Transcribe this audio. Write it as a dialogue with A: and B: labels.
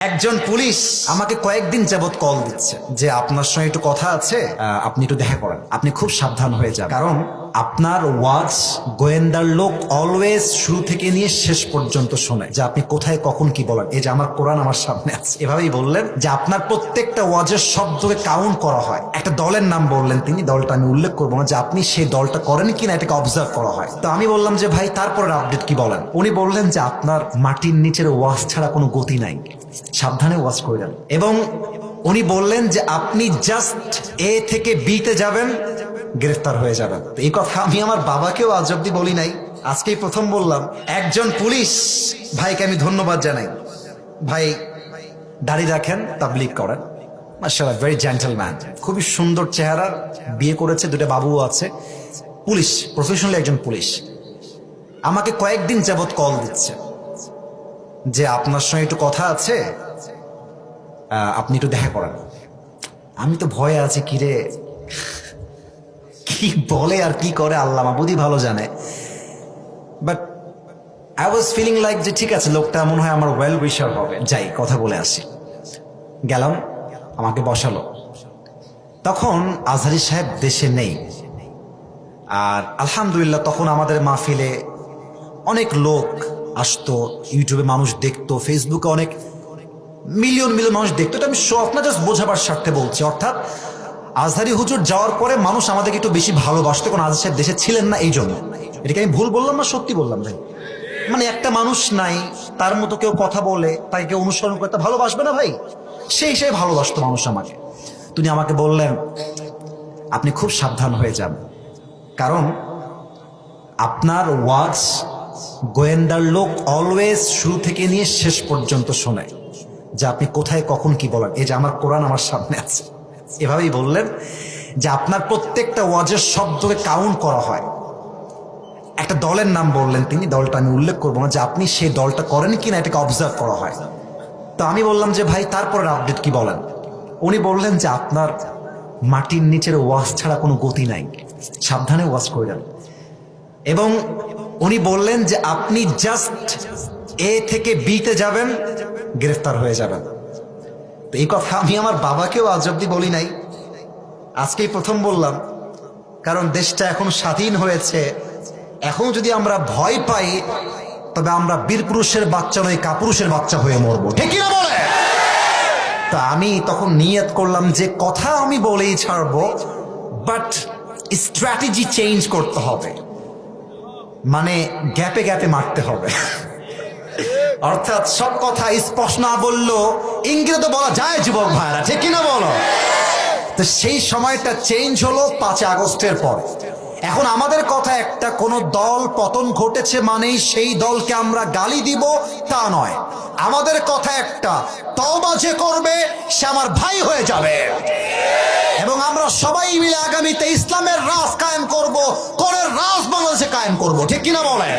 A: একজন পুলিশ আমাকে কয়েকদিন যাবৎ কল দিচ্ছে যে আপনার সঙ্গে একটু কথা আছে আপনি একটু দেখা করেন। আপনি খুব সাবধান হয়ে যান কারণ আপনার ওয়াজ গোয়েন্দার লোক অলওয়েজ শুরু থেকে নিয়ে শেষ পর্যন্ত শোনে, যে আপনি কোথায়, কখন কি বলেন। এই যে আমার কোরআন আমার সামনে আছে। এভাবেই বললেন যে আপনার প্রত্যেকটা ওয়াজের শব্দকে কাউন্ট করা হয়। একটা দলের নাম বললেন তিনি, দলটা আমি উল্লেখ করব না যে আপনি সেই দলটা করেন কিনা, এটাকে অবজার্ভ করা হয়। তো আমি বললাম যে, ভাই তারপরে আপডেট কি বলেন? উনি বললেন যে, আপনার মাটির নিচের ওয়াজ ছাড়া কোনো গতি নাই। সাবধানে ওয়াজ করলেন এবং উনি বললেন যে, আপনি জাস্ট এ থেকে বিতে যাবেন গ্রেফতার হয়ে যাবেন। এই কথা আমি আমার বাবাকেও আজ অব্দি বলি নাই। আজকেই প্রথম বললাম, একজন পুলিশ, ভাইকে আমি ধন্যবাদ জানাই। ভাই, দাড়ি রাখেন তাবলিক করেন। মার্শাল্লাহ ভেরি জেন্টেলম্যান খুবই সুন্দর চেহারা, বিয়ে করেছে দুটো বাবুও আছে। পুলিশ প্রফেশনালি একজন পুলিশ। আমাকে কয়েকদিন যাবত কল দিচ্ছে। যে আপনার সঙ্গে একটু কথা আছে আপনি একটু দেখা করেন। আমি তো ভয়ে আছি, কিরে? কি বলে আর কি করে আল্লাহ মাবুদি ভালো জানে। But I was feeling like যে ঠিক আছে, লোকটা মনে হয় আমার ওয়েল উইশার হবে। যাই, কথা বলে আসি। গেলাম, আমাকে বসালো। তখন আজহারি সাহেব দেশে নেই। আর আলহামদুলিল্লাহ তখন আমাদের মাহফিলে অনেক লোক আসতো, ইউটিউবে মানুষ দেখতো ফেসবুকে অনেক মিলিয়ন মিলিয়ন মানুষ দেখতো। এটা আমি শো না জাস্ট বোঝাবার স্বার্থে বলছি। অর্থাৎ আজহারি হুজুর যাওয়ার পরে মানুষ আমাদেরকে একটু বেশি ভালোবাসতো, কারণ আজহার দেশে ছিলেন না এই জন্য। এটাকে আমি ভুল বললাম না, সত্যি বললাম ভাই? মানে একটা মানুষ নাই, তার মতো কেউ কথা বলে, তাকে কেউ অনুসরণ করতে ভালোবাসবে না ভাই? সেই হিসেবে ভালোবাসতো মানুষ আমাকে। তিনি আমাকে বললেন, আপনি খুব সাবধান হয়ে যান। কারণ আপনার ওয়াজ গোয়েন্দার লোক অলওয়েজ শুরু থেকে নিয়ে শেষ পর্যন্ত শোনে, যে আপনি কোথায়, কখন, কি বলেন। এই যে আমার কোরআন আমার সামনে আছে। এভাবেই বললেন যে আপনার প্রত্যেকটা ওয়াজের শব্দকে কাউন্ট করা হয়। একটা দলের নাম বললেন তিনি, দলটা আমি উল্লেখ করব না যে আপনি সেই দলটা করেন কিনা এটাকে অবজার্ভ করা হয়। তো আমি বললাম যে ভাই তারপরের আপডেট কি বলেন? উনি বললেন যে আপনার মাটির নিচের ওয়াজ ছাড়া কোনো গতি নাই। সাবধানে ওয়াজ করলেন এবং উনি বললেন যে আপনি জাস্ট এ থেকে বিতে যাবেন, গ্রেফতার হয়ে যাবেন। তো এই কথা আমি আমার বাবাকেও আজ অব্দি বলি নাই। আজকেই প্রথম বললাম, কারণ দেশটা এখন স্বাধীন হয়েছে। এখন যদি আমরা ভয় পাই, তবে আমরা বীর পুরুষের বাচ্চা নয় কাপুরুষের বাচ্চা হয়ে মরবো। ঠিক কিনা বলে? তা আমি তখন নিয়ত করলাম যে কথা আমি বলেই ছাড়বো বাট স্ট্র্যাটেজি চেঞ্জ করতে হবে। মানে গ্যাপে গ্যাপে মারতে হবে। অর্থাৎ সব কথা স্পষ্ট না বলল ইংরেজি তো বলা যায়, যুবক ভাইরা ঠিক কিনা বলো? তো সেই সময়টা চেঞ্জ হলো পাঁচই আগস্টের পর। এখন আমাদের কথা একটা কোন দল পতন ঘটেছে মানেই সেই দলকে আমরা গালি দিব তা নয়। আমাদের কথা একটা, তওবা যে করবে, সে আমার ভাই হয়ে যাবে। এবং আমরা সবাই মিলে আগামীতে ইসলামের রাজ কায়েম করব কোরের রাজ বাংলাদেশে কায়েম করব। ঠিক কিনা বলেন?